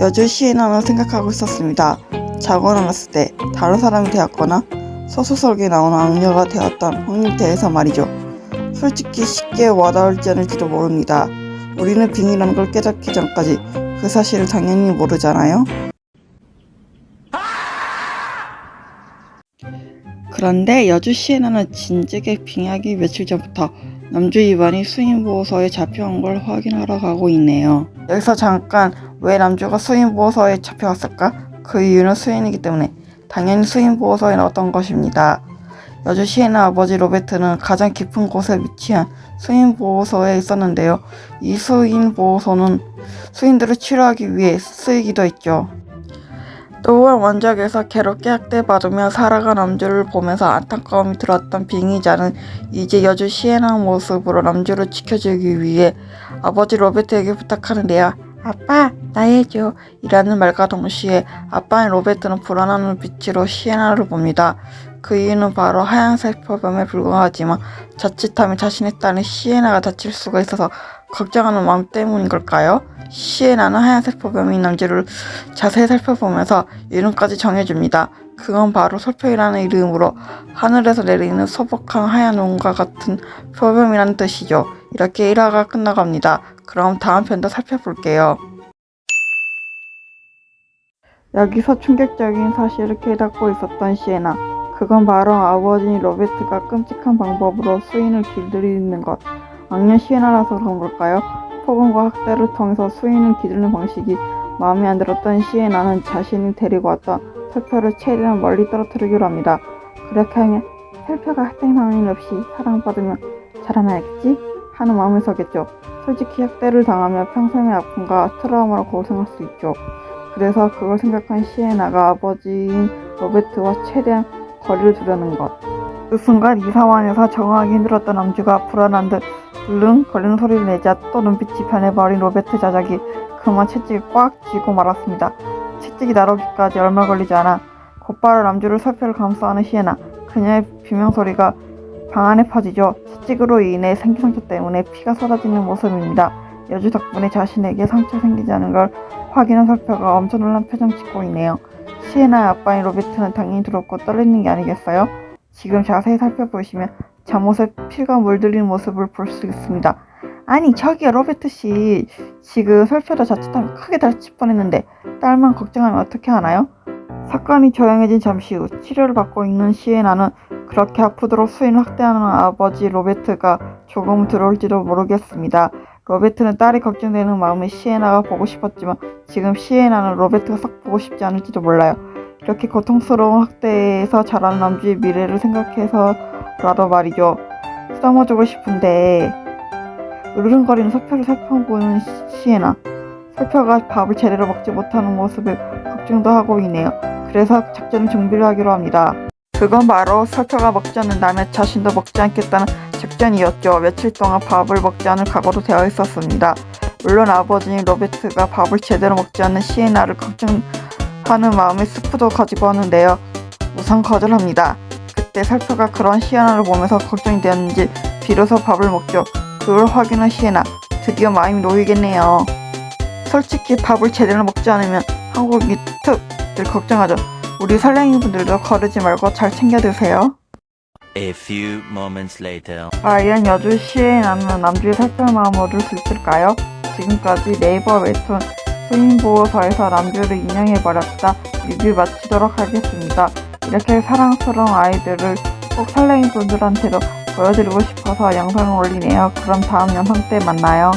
여주 시에나는 생각하고 있었습니다. 자고 일어났을 때 다른 사람이 되었거나 소설속에 나오는 악녀가 되었던 확률대에서 말이죠. 솔직히 쉽게 와닿을지 않을지도 모릅니다. 우리는 빙이라는 걸 깨닫기 전까지 그 사실을 당연히 모르잖아요. 그런데 여주 시에나는 진즉에 빙하기 며칠 전부터 남주 이반이 수인보호서에 잡혀온 걸 확인하러 가고 있네요. 여기서 잠깐 왜 남주가 수인보호서에 잡혀왔을까? 그 이유는 수인이기 때문에 당연히 수인보호서에 넣었던 것입니다. 여주 시에나 아버지 로베트는 가장 깊은 곳에 위치한 수인보호소에 있었는데요. 이 수인보호소는 수인들을 치료하기 위해 쓰이기도 했죠. 또한 원작에서 괴롭게 학대받으며 살아간 남주를 보면서 안타까움이 들었던 빙의자는 이제 여주 시에나 모습으로 남주를 지켜주기 위해 아버지 로베트에게 부탁하는데요. 아빠, 나 해줘. 이라는 말과 동시에 아빠인 로베트는 불안한 눈빛으로 시에나를 봅니다. 그 이유는 바로 하얀색 표범에 불과하지만 자칫하면 자신의 딸인 시에나가 다칠 수가 있어서 걱정하는 마음 때문인 걸까요? 시에 나는 하얀색 표범인 남주를 자세히 살펴보면서 이름까지 정해줍니다. 그건 바로 솔표이라는 이름으로 하늘에서 내리는 소복한 하얀 눈과 같은 표범이라는 뜻이죠. 이렇게 1화가 끝나갑니다. 그럼 다음 편도 살펴볼게요. 여기서 충격적인 사실을 깨닫고 있었던 시에나. 그건 바로 아버지인 로베트가 끔찍한 방법으로 수인을 길들이는 것. 악녀 시에나라서 그런 걸까요? 폭언과 학대를 통해서 수인을 기르는 방식이 마음에 안 들었던 시에나는 자신이 데리고 왔던 설표를 최대한 멀리 떨어뜨리기로 합니다. 그렇게 하면 설표가 학대 상황 없이 사랑받으면 자라나야겠지? 하는 마음을 서겠죠. 솔직히 학대를 당하면 평생의 아픔과 트라우마로 고생할 수 있죠. 그래서 그걸 생각한 시에나가 아버지인 로베트와 최대한 거리를 두려는 것. 그 순간 이 상황에서 정하기 힘들었던 남주가 불안한 듯 울릉 거리는 소리를 내자 또 눈빛이 변해버린 로베트 자작이 그만 채찍을 꽉 쥐고 말았습니다. 채찍이 나르기까지 얼마 걸리지 않아 곧바로 남주를 살펴를 감싸는 시에나 그녀의 비명소리가 방 안에 퍼지죠. 채찍으로 인해 생긴 상처 때문에 피가 쏟아지는 모습입니다. 여주 덕분에 자신에게 상처 생기지 않은 걸 확인한 설표가 엄청 놀란 표정 짓고 있네요. 시에나의 아빠인 로베트는 당연히 두렵고 떨리는 게 아니겠어요? 지금 자세히 살펴보시면 잠옷에 피가 물들인 모습을 볼 수 있습니다. 아니 저기요 로베트 씨 지금 설표도 자칫하면 크게 다칠 뻔했는데 딸만 걱정하면 어떻게 하나요? 사건이 조용해진 잠시 후 치료를 받고 있는 시에나는 그렇게 아프도록 수인을 학대하는 아버지 로베트가 조금 들어올지도 모르겠습니다. 로베트는 딸이 걱정되는 마음에 시에나가 보고 싶었지만 지금 시에나는 로베트가 썩 보고 싶지 않을지도 몰라요. 이렇게 고통스러운 학대에서 자란 남주의 미래를 생각해서 라도 말이죠. 쓰다머주고 싶은데 으르렁거리는 설표를 살펴보는 시- 시에나 설표가 밥을 제대로 먹지 못하는 모습에 걱정도 하고 있네요. 그래서 작전 준비를 하기로 합니다. 그건 바로 설표가 먹지 않는다면 자신도 먹지 않겠다는 작전이었죠. 며칠 동안 밥을 먹지 않을 각오도 되어 있었습니다. 물론 아버지인 로베트가 밥을 제대로 먹지 않는 시에나를 걱정하는 마음에 스프도 가지고 왔는데요. 우선 거절합니다. 그때 설표가 그런 시에나를 보면서 걱정이 되었는지 비로소 밥을 먹죠. 그걸 확인한 시에나 드디어 마음이 놓이겠네요. 솔직히 밥을 제대로 먹지 않으면 한국이 툭늘 걱정하죠. 우리 설랭이분들도 거르지 말고 잘 챙겨 드세요. A few moments later. 과연 여주 시에나는 남주의 살펴 마음을 얻을 수 있을까요? 지금까지 네이버 웹툰 수인보호서에서 남주를 인용해버렸다 리뷰 마치도록 하겠습니다. 이렇게 사랑스러운 아이들을 꼭 설레인 분들한테도 보여드리고 싶어서 영상을 올리네요. 그럼 다음 영상 때 만나요.